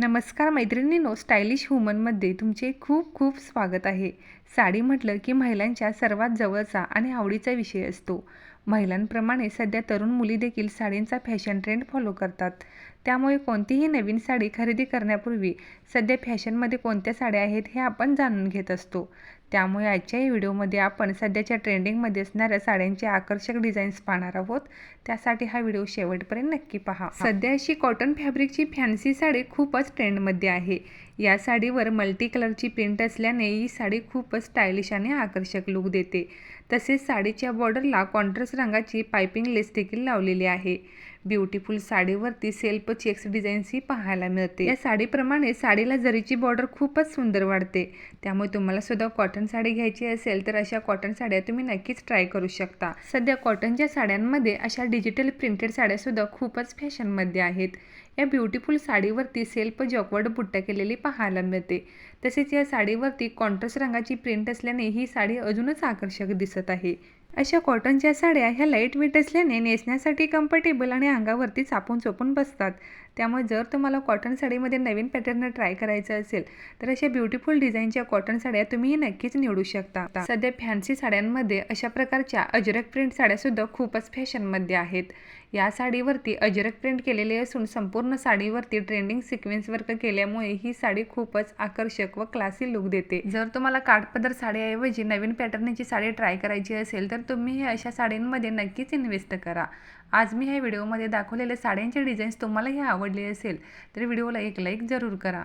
नमस्कार मैत्रिणींनो स्टायलिश वुमनमध्ये तुमचे खूप खूप स्वागत आहे. साडी म्हटलं की महिलांच्या सर्वात जवळचा आणि आवडीचा विषय असतो. महिलांप्रमाणे सध्या तरुण मुली देखील साडींचा फॅशन ट्रेंड फॉलो करतात. त्यामुळे कोणतीही नवीन साडी खरेदी करण्यापूर्वी सध्या फॅशनमध्ये कोणत्या साड्या आहेत हे आपण जाणून घेत असतो. त्यामुळे आजच्या या व्हिडिओमध्ये आपण सध्याच्या ट्रेंडिंगमध्ये असणाऱ्या साड्यांचे आकर्षक डिझाईन्स पाहणार आहोत. त्यासाठी हा व्हिडिओ शेवटपर्यंत नक्की पहा. सध्या अशी कॉटन फॅब्रिकची फॅन्सी साडी खूपच ट्रेंडमध्ये आहे. या साडीवर मल्टी कलरची प्रिंट असल्याने ही साडी खूपच स्टायलिश आणि आकर्षक लुक देते. तसेच साडीच्या बॉर्डरला कॉन्ट्रास्ट रंगाची पायपिंग लेस देखील लावलेली आहे. ब्युटिफुल साडीवरती सेल्फ चेक्स डिझाईन्सही पाहायला मिळते. या साडीप्रमाणे साडीला जरीची बॉर्डर खूपच सुंदर वाढते. त्यामुळे तुम्हाला सुद्धा कॉटन साडी घ्यायची असेल तर अशा कॉटन साड्या तुम्ही नक्कीच ट्राय करू शकता. सध्या कॉटनच्या साड्यांमध्ये अशा डिजिटल प्रिंटेड साड्यासुद्धा खूपच फॅशनमध्ये आहेत. या ब्युटिफुल साडीवरती सेल्फ जॉकवर्ड बुट्टा केलेली पाहायला मिळते. तसेच या साडीवरती कॉन्ट्रास्ट रंगाची प्रिंट असल्याने ही साडी अजूनच आकर्षक दिसत आहे. अशा कॉटनच्या साड्या ह्या लाइट वेट असल्याने नेसण्यासाठी कम्फर्टेबल आणि अंगावरती चापून चोपून बसतात. त्यामुळे जर तुम्हाला कॉटन साडीमध्ये नवीन पॅटर्न ट्राय करायचं असेल तर अशा ब्युटिफुल डिझाईनच्या कॉटन साड्या तुम्ही नक्कीच निवडू शकता. सध्या फॅन्सी साड्यांमध्ये अशा प्रकारच्या अजरक प्रिंट साड्यासुद्धा खूपच फॅशनमध्ये आहेत. या साडीवरती अजरक प्रिंट केलेले असून संपूर्ण साडीवरती ट्रेंडिंग सिक्वेन्स वर्क केल्यामुळे ही साडी खूपच आकर्षक व क्लासी लुक देते. जर तुम्हाला काठपदर साडीऐवजी नवीन पॅटर्नची साडी ट्राय करायची असेल तर तुम्ही हे अशा साड्यांमध्ये नक्कीच इन्व्हेस्ट करा. आज मी ह्या व्हिडिओमध्ये दाखवलेल्या साड्यांचे डिझाईन्स तुम्हालाही आवडले असेल तर व्हिडिओला एक लाईक जरूर करा.